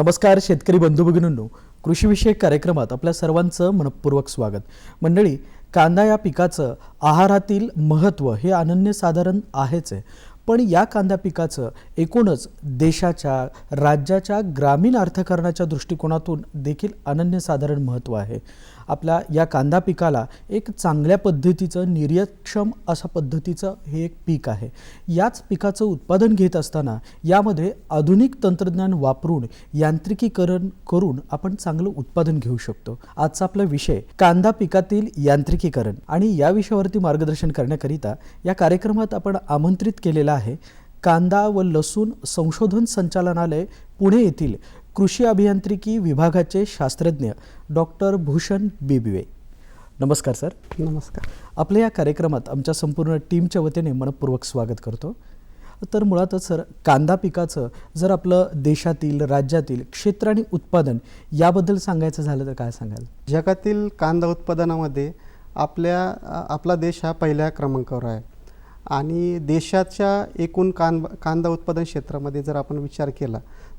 नमस्कार शेतकरी बंधू भगिनींनो. कृषीविषयक कार्यक्रमात आपल्या सर्वांचं मनपूर्वक स्वागत. मंडळी कांदा या पिकाचं आहारातील महत्त्व हे अनन्यसाधारण आहेच आहे. पण या कांदा पिकाचं एकूणच देशाच्या राज्याच्या ग्रामीण अर्थकारणाच्या दृष्टिकोनातून देखील अनन्यसाधारण महत्त्व आहे. आपल्या या कांदा पिकाला एक चांगल्या पद्धतीचं निर्यक्षम अशा पद्धतीचं हे एक पीक आहे. याच पिकाचं उत्पादन घेत असताना यामध्ये आधुनिक तंत्रज्ञान वापरून यांत्रिकीकरण करून आपण चांगलं उत्पादन घेऊ शकतो. आजचा आपला विषय कांदा पिकातील यांत्रिकीकरण आणि या विषयावरती मार्गदर्शन करण्याकरिता या कार्यक्रमात आपण आमंत्रित केलेला आहे कांदा व लसूण संशोधन संचालनालय पुणे येथील कृषी अभियांत्रिकी विभागाचे शास्त्रज्ञ डॉक्टर भूषण बिबिवे. नमस्कार सर. नमस्कार. आपल्या या कार्यक्रमात आमच्या संपूर्ण टीमच्या वतीने मनपूर्वक स्वागत करतो. तर मुळातच सर कांदा पिकाचं जर आपलं देशातील राज्यातील क्षेत्र आणि उत्पादन याबद्दल सांगायचं झालं तर काय सांगाल? जगातील कांदा उत्पादनामध्ये आपल्या आपला देश हा पहिल्या क्रमांकावर आहे. आणि देशाच्या एकूण कां कांदा उत्पादन क्षेत्रामध्ये जर आपण विचार केला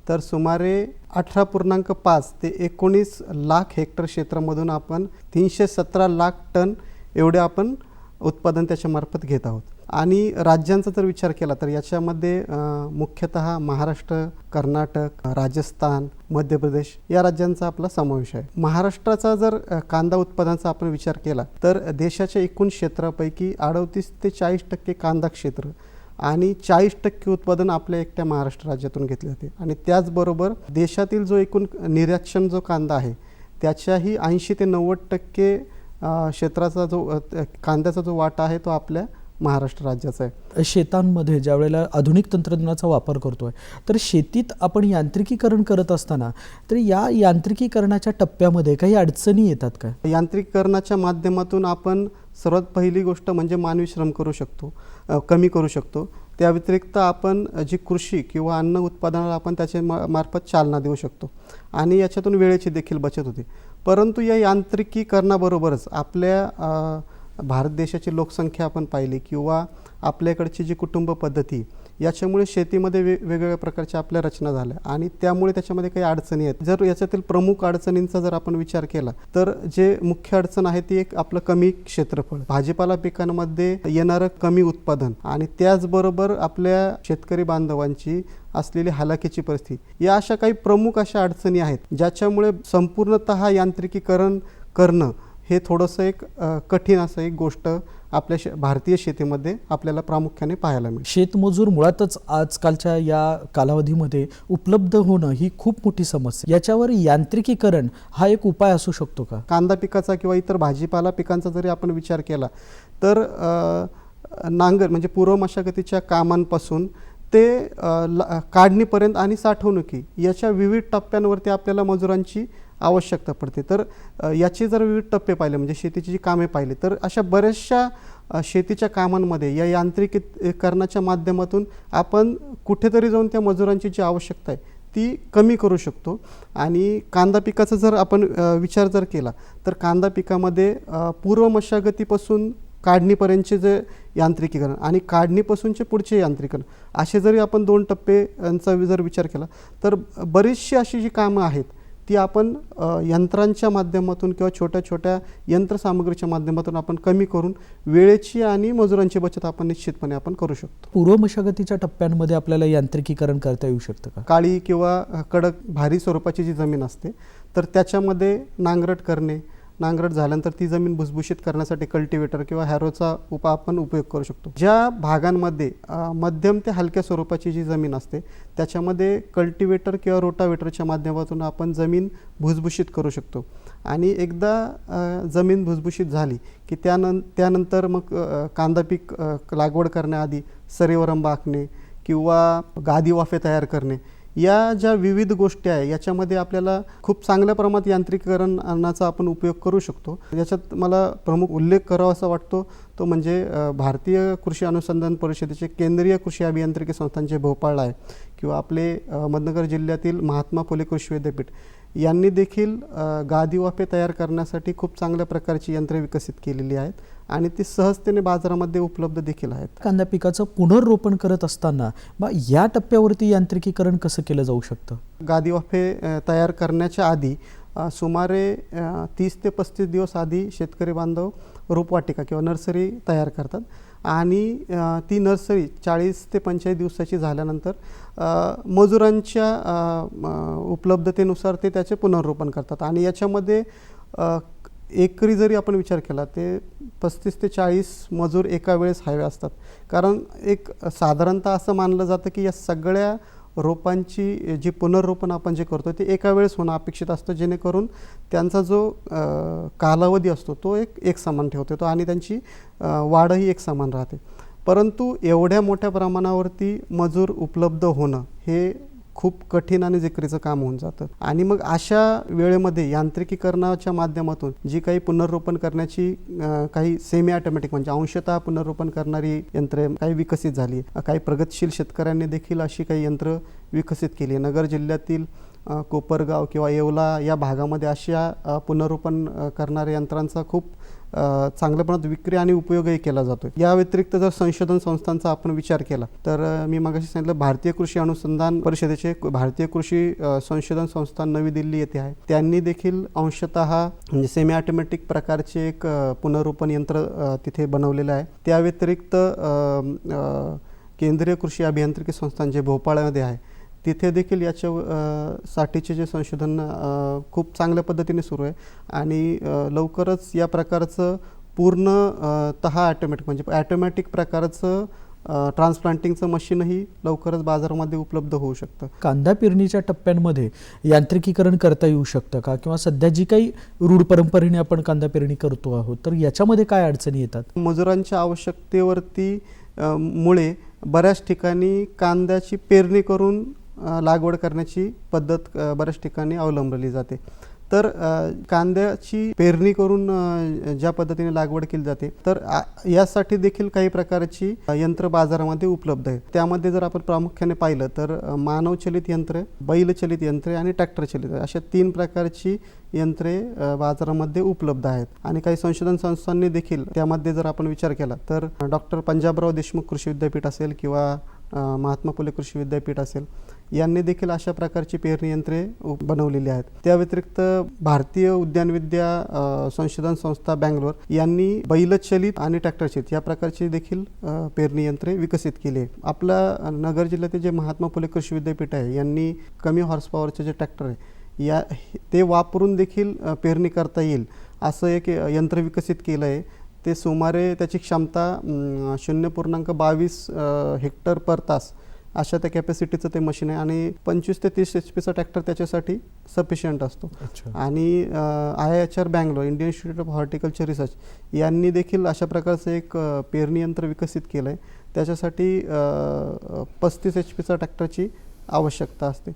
तर सुमारे अठरा पूर्णांक पाच ते एकोणीस लाख हेक्टर क्षेत्रामधून आपण तीनशे सतरा लाख टन एवढे आपण उत्पादन त्याच्यामार्फत घेत आहोत. आणि राज्यांचा जर विचार केला तर याच्यामध्ये मुख्यतः महाराष्ट्र कर्नाटक राजस्थान मध्य प्रदेश या राज्यांचा आपला समावेश आहे. महाराष्ट्राचा जर कांदा उत्पादनाचा आपण विचार केला तर देशाच्या एकूण क्षेत्रापैकी अडतीस ते चाळीस टक्के कांदा क्षेत्र आणि चाळीस टक्के उत्पादन आपल्या एकट्या महाराष्ट्र राज्यातून घेतले जाते. आणि त्याचबरोबर देशातील जो एकूण निर्यातक्षम जो कांदा आहे त्याच्याही ऐंशी ते नव्वद टक्के क्षेत्राचा जो कांद्याचा जो वाटा आहे तो आपल्या महाराष्ट्र राज्याचा आहे. शेतांमध्ये ज्या वेळेला आधुनिक तंत्रज्ञानाचा वापर करतोय तर शेतीत आपण यांत्रिकीकरण करत असताना तर या यांत्रिकीकरणाच्या टप्प्यामध्ये काही अडचणी येतात का? यांत्रिकीकरणाच्या माध्यमातून आपण सर्वात पहिली गोष्ट म्हणजे मानवी श्रम करू शकतो कमी करू शकतो. त्या व्यतिरिक्त आपण जी कृषी किंवा अन्न उत्पादनाला आपण त्याच्या मा मार्फत चालना देऊ शकतो. आणि याच्यातून वेळेची देखील बचत होते. परंतु या यांत्रिकीकरणाबरोबरच आपल्या भारत देशाची लोकसंख्या आपण पाहिली किंवा आपल्याकडची जी कुटुंब पद्धती याच्यामुळे शेतीमध्ये वे वेगवेगळ्या प्रकारच्या आपल्या रचना झाल्या आणि त्यामुळे त्याच्यामध्ये काही अडचणी आहेत. जर याच्यातील प्रमुख अडचणींचा जर आपण विचार केला तर जे मुख्य अडचण आहे ती एक आपलं कमी क्षेत्रफळ. भाजीपाला पिकांमध्ये येणारं कमी उत्पादन आणि त्याचबरोबर आपल्या शेतकरी बांधवांची असलेली हालाकीची परिस्थिती या अशा काही प्रमुख अशा अडचणी आहेत ज्याच्यामुळे संपूर्णतः यांत्रिकीकरण करणं हे थोडंसं एक कठीण असं एक गोष्ट आपल्या शे भारतीय शेतीमध्ये आपल्याला प्रामुख्याने पाहायला मिळते शेतमजूर मुळातच आजकालच्या या कालावधीमध्ये उपलब्ध होणं ही खूप मोठी समस्या याच्यावर यांत्रिकीकरण हा एक उपाय असू शकतो का? कांदा पिकाचा किंवा इतर भाजीपाला पिकांचा जरी आपण विचार केला तर नांगर म्हणजे पूर्व मशागतीच्या कामांपासून ते काढणीपर्यंत आणि साठवणुकी याच्या विविध टप्प्यांवरती आपल्याला मजुरांची आवश्यकता पडते. तर याचे जर विविध टप्पे पाहिले म्हणजे शेतीची जी कामे पाहिली तर अशा बऱ्याचशा शेतीच्या कामांमध्ये या यांत्रिकीकरणाच्या माध्यमातून आपण कुठेतरी जाऊन त्या मजुरांची जी आवश्यकता आहे ती कमी करू शकतो. आणि कांदा पिकाचा जर आपण विचार जर केला तर कांदा पिकामध्ये पूर्व मशागतीपासून काढणीपर्यंतचे जे यांत्रिकीकरण आणि काढणीपासूनचे पुढचे यांत्रिकीकरण असे जरी आपण दोन टप्पे यांचा जर विचार केला तर बरीचशी अशी जी कामं आहेत ती आपण यंत्रांच्या माध्यमातून किंवा छोट्या छोट्या यंत्रसामुग्रीच्या माध्यमातून आपण कमी करून वेळेची आणि मजुरांची बचत आपण निश्चितपणे आपण करू शकतो. पूर्व मशागतीच्या टप्प्यांमध्ये आपल्याला यांत्रिकीकरण करता येऊ शकतं का? काळी किंवा कडक भारी स्वरूपाची जी जमीन असते तर त्याच्यामध्ये नांगरट करणे नांगरट झाल्यानंतर ती जमीन भुसभुशीत करण्यासाठी कल्टिवेटर किंवा हॅरोचा उप आपण उपयोग करू शकतो. ज्या भागांमध्ये मध्यम ते हलक्या स्वरूपाची जी जमीन असते त्याच्यामध्ये कल्टिवेटर किंवा रोटावेटरच्या माध्यमातून आपण जमीन भुसभुशीत करू शकतो. आणि एकदा जमीन भुसभुशीत झाली की त्यानं त्यानंतर मग कांदा पीक लागवड करण्याआधी सरेवरम आखणे किंवा गादी वाफे तयार करणे या ज्या विविध गोष्टी आहे याच्यामध्ये आपल्याला खूप चांगल्या प्रमाणात यांत्रिकीकरणाचा आपण उपयोग करू शकतो. याच्यात मला प्रमुख उल्लेख करावा असा वाटतो तो म्हणजे भारतीय कृषी अनुसंधान परिषदेचे केंद्रीय कृषी अभियांत्रिकी संस्थांचे भोपाळ आहे किंवा आपले अ, अहमदनगर जिल्ह्यातील महात्मा फुले कृषी विद्यापीठ यांनी देखील गादी वाफे तयार करण्यासाठी खूप चांगल्या प्रकारची यंत्रे विकसित केलेली आहेत. आणि ती सहजतेने बाजारामध्ये उपलब्ध देखील आहेत. कांदा पिकाचं पुनर्रोपण करत असताना मग या टप्प्यावरती यांत्रिकीकरण कसं केलं जाऊ शकतं? गादी वाफे तयार करण्याच्या आधी सुमारे तीस ते पस्तीस दिवस आधी शेतकरी बांधव रोपवाटिका किंवा नर्सरी तयार करतात. आणि ती नर्सरी चाळीस ते पंचेचाळीस दिवसाची झाल्यानंतर मजुरांच्या उपलब्धतेनुसार ते त्याचे पुनर्रोपण करतात. आणि याच्यामध्ये एकरी जरी आपण विचार केला ते पस्तीस ते चाळीस मजूर एका वेळेस हवे असतात. कारण एक साधारणतः असं मानलं जातं की या सगळ्या रोपांची जी पुनर्रोपण आपण जे करतो ते एका वेळेस होणं अपेक्षित असतं जेणेकरून त्यांचा जो कालावधी असतो तो एक एक समान ठेवतो तो आणि त्यांची वाढही एक समान राहते. परंतु एवढ्या मोठ्या प्रमाणावरती मजूर उपलब्ध होणं हे खूप कठीण आणि जिकरीचं काम होऊन जातं. आणि मग अशा वेळेमध्ये यांत्रिकीकरणाच्या माध्यमातून जी काही पुनर्रोपण करण्याची काही सेमी ऑटोमॅटिक म्हणजे अंशतः पुनर्रोपण करणारी यंत्रे काही विकसित झाली. काही प्रगतशील शेतकऱ्यांनी देखील अशी काही यंत्र विकसित केली. नगर जिल्ह्यातील कोपरगाव किंवा येवला या भागामध्ये अशा पुनर्रोपण करणाऱ्या यंत्रांचा खूप चांगल्यापणात विक्री आणि उपयोगही केला जातो या व्यतिरिक्त जर संशोधन संस्थांचा आपण विचार केला तर मी मागाशी सांगितलं भारतीय कृषी अनुसंधान परिषदेचे भारतीय कृषी संशोधन संस्था नवी दिल्ली येथे आहे. त्यांनी देखील अंशतः म्हणजे सेमी ऑटोमॅटिक प्रकारचे एक पुनरुपण यंत्र तिथे बनवलेलं आहे. त्या व्यतिरिक्त केंद्रीय कृषी अभियांत्रिकी संस्थान जे भोपाळमध्ये आहे तिथे देखील याच्या साठीचे जे संशोधन खूप चांगल्या पद्धतीने सुरू आहे. आणि लवकरच या प्रकारचं पूर्ण तह ॲटोमॅटिक म्हणजे ॲटोमॅटिक प्रकारचं ट्रान्सप्लांटिंगचं मशीनही लवकरच बाजारामध्ये उपलब्ध होऊ शकतं. कांदा पेरणीच्या टप्प्यांमध्ये यांत्रिकीकरण करता येऊ शकतं का? किंवा सध्या जी काही रूढ परंपरेने आपण कांदा पेरणी करतो आहोत तर याच्यामध्ये काय अडचणी येतात? मजुरांच्या आवश्यकतेवरती मुळे बऱ्याच ठिकाणी कांद्याची पेरणी करून लागवड करण्याची पद्धत बऱ्याच ठिकाणी अवलंबली जाते. तर कांद्याची पेरणी करून ज्या पद्धतीने लागवड केली जाते तर यासाठी देखील काही प्रकारची यंत्र बाजारामध्ये उपलब्ध आहेत. त्यामध्ये जर आपण प्रामुख्याने पाहिलं तर मानवचलित यंत्रे बैलचलित यंत्रे आणि ट्रॅक्टर चलित अशा तीन प्रकारची यंत्रे बाजारामध्ये उपलब्ध आहेत. आणि काही संशोधन संस्थांनी देखील त्यामध्ये जर आपण विचार केला तर डॉक्टर पंजाबराव देशमुख कृषी विद्यापीठ असेल किंवा महात्मा फुले कृषी विद्यापीठ असेल यांनी देखील अशा प्रकारची पेरणी यंत्रे बनवलेली आहेत. त्या व्यतिरिक्त भारतीय उद्यानविद्या संशोधन संस्था बँगलोर यांनी बैलचलित आणि ट्रॅक्टरचलित या प्रकारची देखील पेरणी यंत्रे विकसित केली आहे आपल्या नगर जिल्ह्यातील जे महात्मा फुले कृषी विद्यापीठ आहे यांनी कमी हॉर्स पॉवरचे जे ट्रॅक्टर आहे या ते वापरून देखील पेरणी करता येईल असं एक यंत्र विकसित केलं आहे ते सुमारे त्याची क्षमता शून्य पूर्णांक बावीस हेक्टर पर तास अशा त्या कॅपॅसिटीचं ते मशीन आहे. आणि पंचवीस ते तीस एच पीचा ट्रॅक्टर त्याच्यासाठी सफिशियंट असतो. आणि I H R Bangalore Indian institute of horticulture research यांनी देखील अशा प्रकारचं एक पेरणी यंत्र विकसित केलं आहे त्याच्यासाठी पस्तीस एच पीचा ट्रॅक्टरची आवश्यकता असते.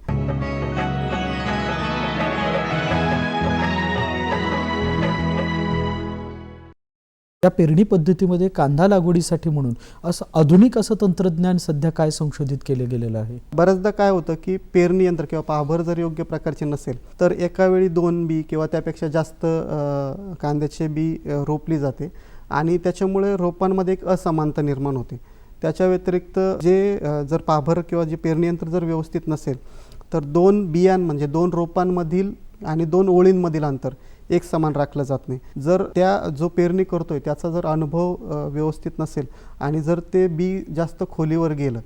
या पेरणी पद्धतीमध्ये कांदा लागवडीसाठी म्हणून असं आधुनिक असं तंत्रज्ञान सध्या काय संशोधित केले गेलेलं आहे? बऱ्याचदा काय होतं की पेरणी यंत्र किंवा पाभर जर योग्य प्रकारचे नसेल तर एका वेळी दोन बी किंवा त्यापेक्षा जास्त कांद्याचे बी रोपली जाते आणि त्याच्यामुळे रोपांमध्ये एक असमानता निर्माण होते. त्याच्या व्यतिरिक्त जे जर पाभर किंवा जे पेरणी यंत्र जर व्यवस्थित नसेल तर दोन बियाण म्हणजे दोन रोपांमधील आणि दोन ओळींमधील अंतर एक समान राखलं जात नाही. जर त्या जो पेरणी करतोय त्याचा जर अनुभव व्यवस्थित नसेल आणि जर ते बी जास्त खोलीवर गेलं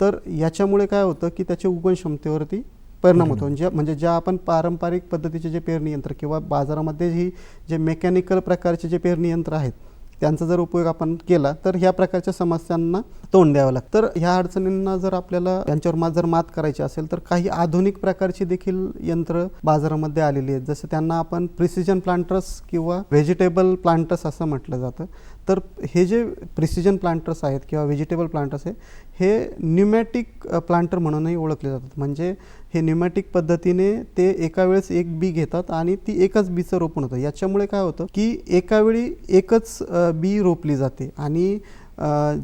तर याच्यामुळे काय होतं की त्याच्या उगवण क्षमतेवरती परिणाम होतो. म्हणजे म्हणजे ज्या आपण पारंपरिक पद्धतीचे जे पेरणी यंत्र किंवा बाजारामध्ये ही जे मेकॅनिकल प्रकारचे जे पेरणी यंत्र आहेत त्यांचा जर उपयोग आपण केला तर ह्या प्रकारच्या समस्यांना तोंड द्यावं लागतं. तर ह्या अडचणींना जर आपल्याला त्यांच्यावर मात जर मात करायची असेल तर काही आधुनिक प्रकारची देखील यंत्र बाजारामध्ये आलेली आहेत. जसं त्यांना आपण प्रिसिजन प्लांटर्स किंवा व्हेजिटेबल प्लांटर्स असं म्हटलं जातं. तर हे जे प्रिसिजन प्लांटर्स आहेत किंवा व्हेजिटेबल प्लांटर्स आहे हे न्युमॅटिक प्लांटर म्हणूनही ओळखले जातात. म्हणजे हे न्युमॅटिक पद्धतीने ते एका वेळेस एक बी घेतात आणि ती एकच बीचं रोपण होतं. याच्यामुळे काय होतं की एका वेळी एकच बी रोपली जाते आणि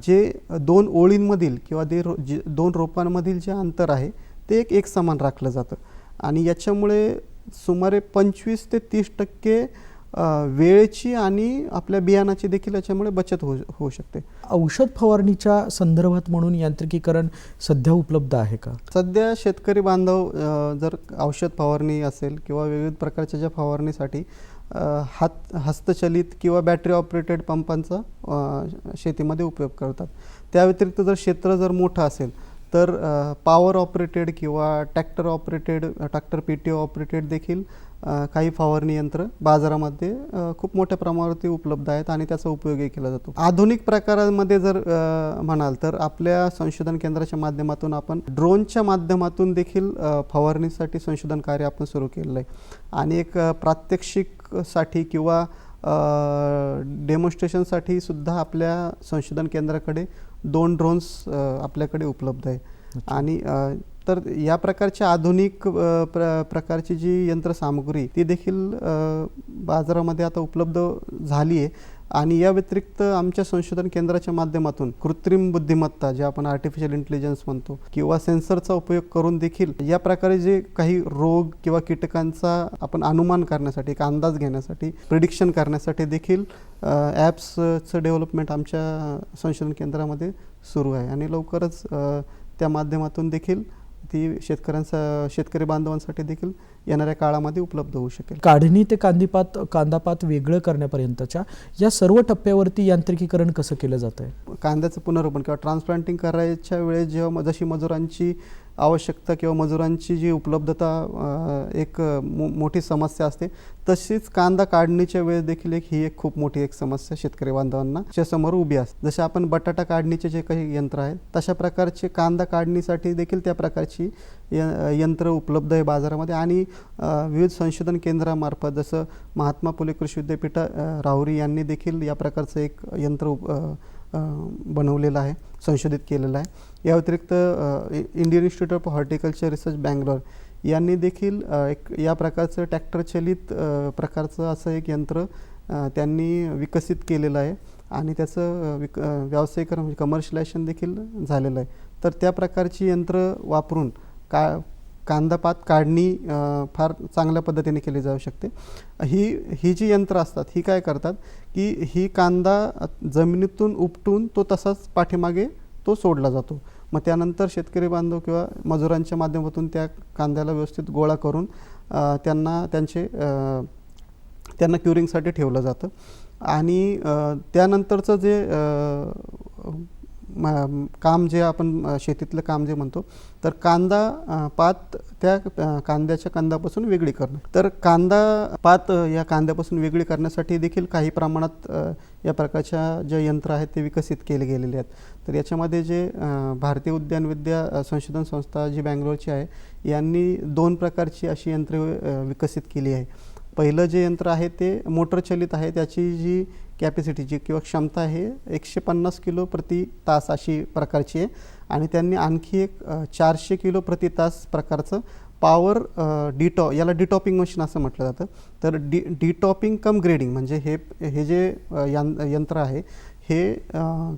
जे दोन ओळींमधील किंवा ते रो जे दोन रोपांमधील जे अंतर आहे ते एक एक समान राखलं जातं. आणि याच्यामुळे सुमारे पंचवीस ते तीस टक्के वेळेची आणि आपल्या बियाणाची देखील याच्यामुळे बचत होऊ होऊ शकते. औषध फवारणीच्या संदर्भात म्हणून यांत्रिकीकरण सध्या उपलब्ध आहे का? सध्या शेतकरी बांधव जर औषध फवारणी असेल किंवा विविध प्रकारच्या ज्या फवारणीसाठी हात हस्तचलित किंवा बॅटरी ऑपरेटेड पंपांचा शेतीमध्ये उपयोग करतात. त्या व्यतिरिक्त जर क्षेत्र जर मोठं असेल तर पॉवर ऑपरेटेड किंवा tractor operated tractor P T operated देखील काही फवारणी यंत्र बाजारामध्ये खूप मोठ्या प्रमाणावरती उपलब्ध आहेत आणि त्याचा उपयोगही केला जातो. आधुनिक प्रकारामध्ये जर म्हणाल तर आपल्या संशोधन केंद्राच्या माध्यमातून आपण ड्रोनच्या माध्यमातून देखील फवारणीसाठी संशोधन कार्य आपण सुरू केलेलं आहे. आणि एक प्रात्यक्षिकसाठी किंवा डेमॉन्स्ट्रेशनसाठी सुद्धा आपल्या संशोधन केंद्राकडे दोन ड्रोन्स आपल्याकडे उपलब्ध आहे. आणि तर या प्रकारची आधुनिक प्र प्रकारची जी यंत्रसामुग्री ती देखील बाजारामध्ये आता उपलब्ध झाली आहे. आणि या व्यतिरिक्त आमच्या संशोधन केंद्राच्या माध्यमातून कृत्रिम बुद्धिमत्ता जे आपण आर्टिफिशियल इंटेलिजन्स म्हणतो किंवा सेन्सरचा उपयोग करून देखील या प्रकारे जे काही रोग किंवा कीटकांचा आपण अनुमान करण्यासाठी एक अंदाज घेण्यासाठी प्रिडिक्शन करण्यासाठी देखील ॲप्सचं डेव्हलपमेंट आमच्या संशोधन केंद्रामध्ये सुरू आहे. आणि लवकरच त्या माध्यमातून देखील ती शेतकऱ्यांचा शेतकरी बांधवांसाठी देखील येणाऱ्या काळामध्ये उपलब्ध होऊ शकेल. काढणी ते कांदीपात कांदापात वेगळं करण्यापर्यंतच्या या सर्व टप्प्यावरती यांत्रिकीकरण कसं केलं जात आहे कांद्याचं पुनर्रोपण किंवा ट्रान्सप्लांटिंग करायच्या वेळेस जेव्हा जशी मजुरांची आवश्यकता किंवा मजुरांची जी उपलब्धता एक मो मोठी समस्या असते तशीच कांदा काढणीच्या वेळेस देखील एक ही एक खूप मोठी एक समस्या शेतकरी बांधवांना समोर उभी असते. जसे आपण बटाटा काढणीचे जे काही यंत्र आहेत तशा प्रकारचे कांदा काढणीसाठी देखील त्या प्रकारची य यंत्र उपलब्ध आहे बाजारामध्ये आणि विविध संशोधन केंद्रामार्फत जसं महात्मा फुले कृषी विद्यापीठ राहुरी यांनी देखील या प्रकारचं एक यंत्र उप- बनवलेलं आहे संशोधित केलेलं आहे. या व्यतिरिक्त Indian institute of horticulture research Bangalore यांनी देखील एक या प्रकारचं ट्रॅक्टर चलित प्रकारचं असं एक यंत्र त्यांनी विकसित केलेलं आहे. आणि त्याचं विक व्यावसायिकरण म्हणजे कमर्शियलायझेशन देखील झालेलं आहे. तर त्या प्रकारची यंत्र वापरून का कांदापात काढणी फार चांगल्या पद्धतीने केली जाऊ शकते. ही ही जी यंत्र असतात ही काय करतात की ही कांदा जमिनीतून उपटून तो तसाच पाठीमागे तो सोडला जातो. मग त्यानंतर शेतकरी बांधव किंवा मजुरांच्या माध्यमातून त्या कांद्याला व्यवस्थित गोळा करून त्यांना त्यांचे त्यांना क्युरिंगसाठी ठेवलं जातं. आणि त्यानंतरचं जे काम जे आपण शेतीतलं काम जे म्हणतो तर कांदा पात त्या कांद्याच्या कांद्यापासून वेगळी करणं. तर कांदा पात या कांद्यापासून वेगळी करण्यासाठी देखील काही प्रमाणात या प्रकारच्या जे यंत्र आहेत ते विकसित केले गेलेले आहेत. तर याच्यामध्ये जे भारतीय उद्यान विद्या संशोधन संस्था जी बँगलोरची आहे यांनी दोन प्रकारची अशी यंत्रे विकसित केली आहे. पहिलं जे यंत्र आहे ते मोटर चलित आहे त्याची जी कॅपॅसिटीची किंवा क्षमता हे एकशे पन्नास किलो प्रति तास अशी प्रकारची आहे. आणि त्यांनी आणखी एक चारशे किलो प्रति तास प्रकारचं पॉवर डिटॉ याला डिटॉपिंग मशीन असं म्हटलं जातं. तर डी डिटॉपिंग कम ग्रेडिंग म्हणजे हे हे जे अ, यां यंत्र आहे हे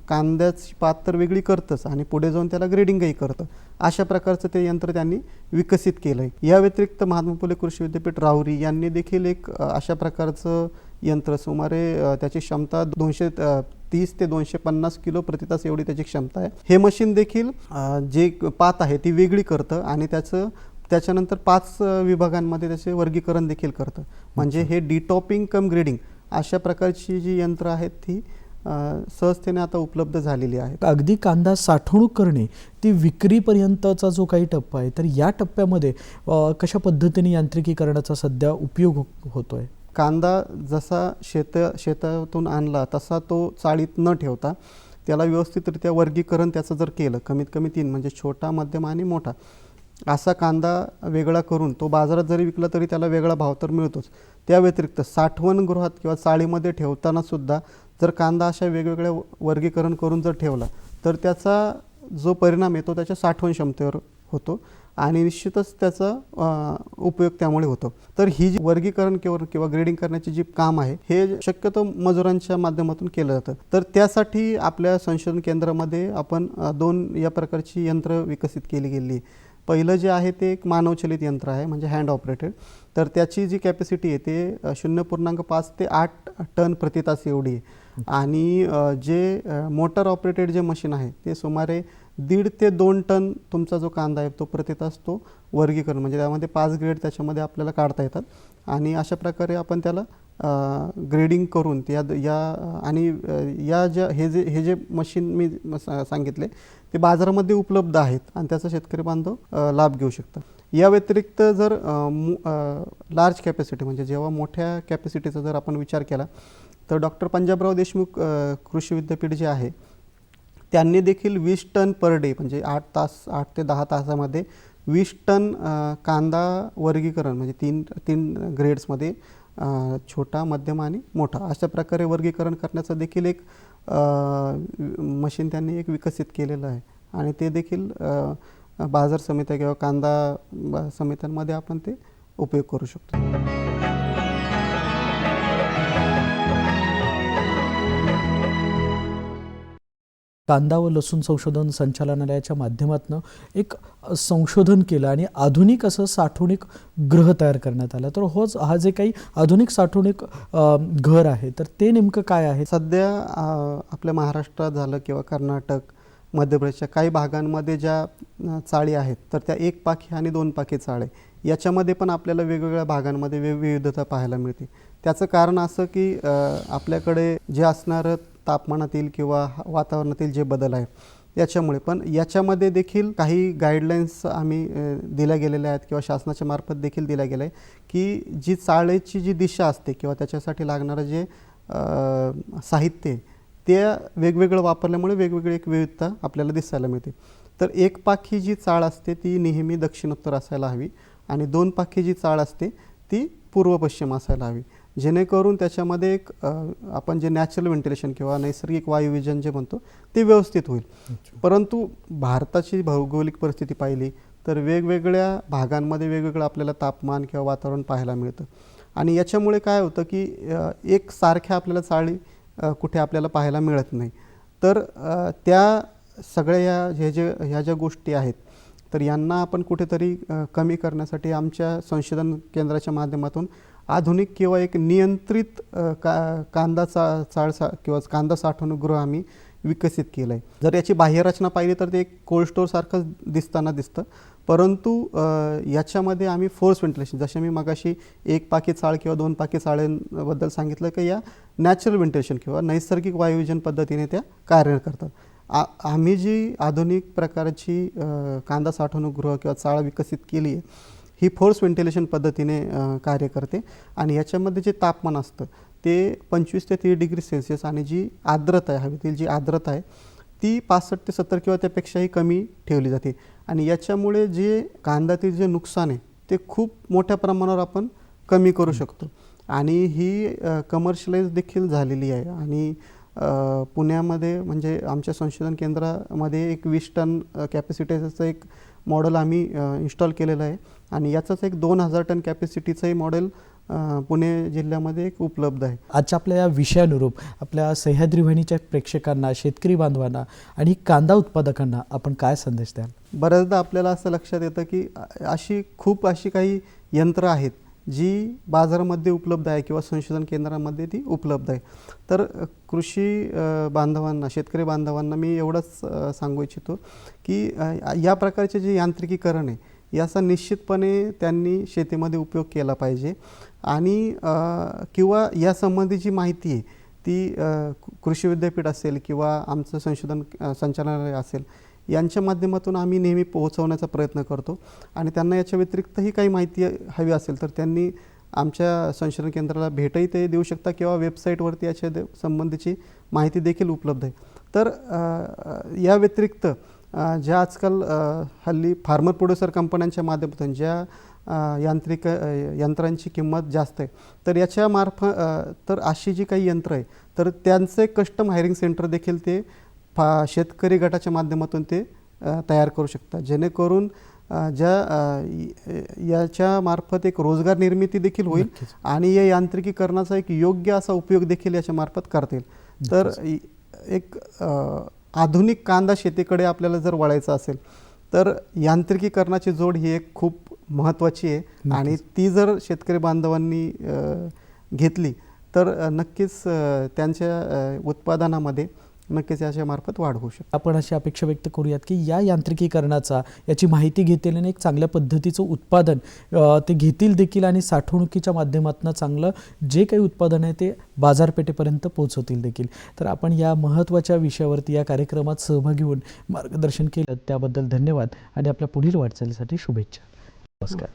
कांद्याची पात तर वेगळी करतंच आणि पुढे जाऊन त्याला ग्रेडिंगही करतं. अशा प्रकारचं ते यंत्र त्यांनी विकसित केलं आहे या व्यतिरिक्त महात्मा फुले कृषी विद्यापीठ राहुरी यांनी देखील एक अशा प्रकारचं यंत्र. सुमारे त्याची क्षमता दोनशे तीस ते दोनशे पन्नास किलो प्रति तास एवढी त्याची क्षमता आहे. हे मशीन देखील जे पात आहे ती वेगळी करतं आणि त्याचं त्याच्यानंतर पाच विभागांमध्ये त्याचे वर्गीकरण देखील करतं. म्हणजे हे डिटॉपिंग कम ग्रेडिंग अशा प्रकारची जी यंत्र आहेत ती सहजतेने आता उपलब्ध झालेली आहेत. अगदी कांदा साठवणूक करणे ती विक्रीपर्यंतचा जो काही टप्पा आहे तर या टप्प्यामध्ये कशा पद्धतीने यांत्रिकीकरणाचा सध्या उपयोग होतोय? कांदा जसा शेत शेतातून आणला तसा तो चाळीत न ठेवता त्याला व्यवस्थितरित्या वर्गीकरण त्याचं जर केलं कमीत कमी तीन म्हणजे छोटा मध्यम आणि मोठा असा कांदा वेगळा करून तो बाजारात जरी विकला तरी त्याला वेगळा भाव तर मिळतोच. त्या व्यतिरिक्त साठवणगृहात किंवा चाळीमध्ये ठेवताना सुद्धा जर कांदा अशा वेगवेगळ्या वर्गीकरण करून जर ठेवला तर त्याचा जो परिणाम येतो त्याच्या साठवण क्षमतेवर होतो. आणि निश्चितच त्याचा उपयोग त्यामुळे होतो. तर ही जी वर्गीकरण किंवा किंवा ग्रेडिंग करण्याची जी काम आहे हे शक्यतो मजुरांच्या माध्यमातून केलं जातं. तर त्यासाठी आपल्या संशोधन केंद्रामध्ये आपण दोन या प्रकारची यंत्र विकसित केली गेली. आहे पहिलं जे आहे ते एक मानवचलित यंत्र आहे म्हणजे हँड ऑपरेटेड तर त्याची जी कॅपॅसिटी आहे ते शून्य पूर्णांक पाच ते आठ टन प्रति तास एवढी आहे. आणि जे मोटर ऑपरेटेड जे मशीन आहे ते सुमारे दीड ते दोन टन तुमचा जो कांदा आहे तो प्रति तास तो वर्गीकरण म्हणजे त्यामध्ये पाच ग्रेड त्याच्यामध्ये आपल्याला काढता येतात. आणि अशा प्रकारे आपण त्याला ग्रेडिंग करून त्या या आणि या ज्या हे जे हे जे मशीन मी सांगितले ते बाजारामध्ये उपलब्ध आहेत आणि त्याचा शेतकरी बांधव लाभ घेऊ शकतात. या व्यतिरिक्त जर लार्ज कॅपॅसिटी म्हणजे जेव्हा मोठ्या कॅपॅसिटीचा जर आपण विचार केला तर डॉक्टर पंजाबराव देशमुख कृषी विद्यापीठ जे आहे त्यांनी देखील वीस टन पर डे म्हणजे आठ तास आठ ते दहा तासामध्ये वीस टन कांदा वर्गीकरण म्हणजे तीन तीन ग्रेड्समध्ये छोटा मध्यम आणि मोठा अशा प्रकारे वर्गीकरण करण्याचं देखील एक मशीन त्यांनी एक विकसित केलेलं आहे. आणि ते देखील बाजार समित्या किंवा कांदा समित्यांमध्ये आपण ते उपयोग करू शकतो. कांदा व लसूण संशोधन संचालनालयाच्या माध्यमातून एक संशोधन केलं आणि आधुनिक असं साठवणूक ग्रह तयार करण्यात आलं. तर होच हा जे काही आधुनिक साठवणूक घर आहे तर ते नेमकं काय आहे? सध्या आपल्या महाराष्ट्रात झालं किंवा कर्नाटक मध्य प्रदेशच्या काही भागांमध्ये ज्या चाळी आहेत तर त्या एक पाखी आणि दोन पाखी चाळे. याच्यामध्ये पण आपल्याला वेगवेगळ्या भागांमध्ये विविधता पाहायला मिळते. त्याचं कारण असं की आपल्याकडे जे असणारं तापमानातील किंवा वातावरणातील जे बदल आहे याच्यामुळे. पण याच्यामध्ये देखील काही गाईडलाईन्स आम्ही दिल्या गेलेल्या आहेत किंवा शासनाच्या मार्फत देखील दिल्या गेल्या आहे की जी चाळेची जी दिशा असते किंवा त्याच्यासाठी लागणारं जे साहित्य आहे, ते वेगवेगळं वापरल्यामुळे वेगवेगळी एक विविधता आपल्याला दिसायला मिळते. तर एक पाखी जी चाळ असते ती नेहमी दक्षिणोत्तर असायला हवी आणि दोन पाखी जी चाळ असते ती पूर्व पश्चिम असायला हवी. जेणेकरून त्याच्यामध्ये एक आपण जे नॅचरल व्हेंटिलेशन किंवा नैसर्गिक वायुविजन जे म्हणतो ते व्यवस्थित होईल. परंतु भारताची भौगोलिक परिस्थिती पाहिली तर वेगवेगळ्या भागांमध्ये वेगवेगळं आपल्याला तापमान किंवा वातावरण पाहायला मिळतं. आणि याच्यामुळे काय होतं की एक सारख्या आपल्याला चाळी कुठे आपल्याला पाहायला मिळत नाही. तर त्या सगळ्या या हे जे ह्या ज्या गोष्टी आहेत तर यांना आपण कुठेतरी कमी करण्यासाठी आमच्या संशोधन केंद्राच्या माध्यमातून आधुनिक किंवा एक नियंत्रित का कांदा चा चाळ सा किंवा कांदा साठवणूकगृह आम्ही विकसित केलं आहे जर याची बाह्यरचना पाहिली तर ते एक कोल्ड स्टोअरसारखं दिसताना दिसतं. परंतु याच्यामध्ये आम्ही फोर्स व्हेंटिलेशन जसे मी मगाशी एक पाकी चाळ किंवा दोन पाकी चाळ्यांबद्दल सांगितलं की या नॅचरल व्हेंटिलेशन किंवा नैसर्गिक वायुविजन पद्धतीने त्या कार्य करतात. आ आम्ही जी आधुनिक प्रकारची कांदा साठवणूकगृह किंवा चाळ विकसित केली आहे ही फोर्स व्हेंटिलेशन पद्धतीने कार्य करते. आणि याच्यामध्ये जे तापमान असतं ते पंचवीस ते तीस डिग्री सेल्सिअस आणि जी आर्द्रता आहे हवेतील जी आर्द्रता आहे ती पासष्ट ते सत्तर किंवा त्यापेक्षाही कमी ठेवली जाते. आणि याच्यामुळे जे कांद्यातील जे नुकसान आहे ते खूप मोठ्या प्रमाणावर आपण कमी करू शकतो. आणि ही कमर्शियलाइज देखील झालेली आहे. आणि पुण्यामध्ये म्हणजे आमच्या संशोधन केंद्रामध्ये एक वीस टन कॅपॅसिटीचं एक मॉडेल आम्ही इन्स्टॉल केलेलं आहे. आणि याचंच एक दोन हजार टन कॅपॅसिटीचंही मॉडेल पुणे जिल्ह्यामध्ये एक उपलब्ध आहे. आजच्या आपल्या या विषयानुरूप आपल्या सह्याद्री वाहिनीच्या प्रेक्षकांना शेतकरी बांधवांना आणि कांदा उत्पादकांना आपण काय संदेश द्याल? बऱ्याचदा आपल्याला असं लक्षात येतं की अशी खूप अशी काही यंत्र आहेत जी बाजारामध्ये उपलब्ध आहे किंवा संशोधन केंद्रामध्ये ती उपलब्ध आहे. तर कृषी बांधवांना शेतकरी बांधवांना मी एवढंच सांगू इच्छितो की या प्रकारचे जे यांत्रिकीकरण आहे याचा निश्चितपणे त्यांनी शेतीमध्ये उपयोग केला पाहिजे. आणि किंवा यासंबंधी जी माहिती आहे ती कृषी विद्यापीठ असेल किंवा आमचं संशोधन संचालनालय असेल यांच्या माध्यमातून आम्ही नेहमी पोहोचवण्याचा प्रयत्न करतो. आणि त्यांना याच्या व्यतिरिक्तही काही माहिती हवी असेल तर त्यांनी आमच्या संशोधन केंद्राला भेटही ते देऊ शकता किंवा वेबसाईटवरती याच्या दे- संबंधीची माहिती देखील उपलब्ध आहे. तर या व्यतिरिक्त ज्या आजकाल हल्ली फार्मर प्रोड्युसर कंपन्यांच्या माध्यमातून ज्या यांत्रिक यंत्रांची किंमत जास्त आहे तर याच्या मार्फ तर अशी जी काही यंत्र आहे तर त्यांचे कस्टम हायरिंग सेंटर देखील ते फा शेतकरी गटाच्या माध्यमातून ते तयार करू शकतात. जेणेकरून ज्या याच्या मार्फत एक रोजगार निर्मिती देखील होईल. आणि या यांत्रिकीकरणाचा एक योग्य असा उपयोग देखील याच्या मार्फत करता येईल. तर एक आधुनिक कांदा शेतीकडे आपल्याला जर वळायचं असेल तर यांत्रिकीकरणाची जोड ही एक खूप महत्त्वाची आहे. आणि ती जर शेतकरी बांधवांनी घेतली तर नक्कीच त्यांच्या उत्पादनामध्ये नक्कीच याच्यामार्फत वाढ होऊ शकते. आपण अशी अपेक्षा व्यक्त करूयात की या यांत्रिकीकरणाचा याची माहिती घेतील आणि एक चांगल्या पद्धतीचं उत्पादन ते घेतील देखील आणि साठवणुकीच्या माध्यमातून चांगलं जे काही उत्पादन आहे ते बाजारपेठेपर्यंत पोहोचवतील देखील. तर आपण या महत्त्वाच्या विषयावरती या कार्यक्रमात सहभागी होऊन मार्गदर्शन केलं. त्याबद्दल धन्यवाद आणि आपल्या पुढील वाटचालीसाठी शुभेच्छा. नमस्कार.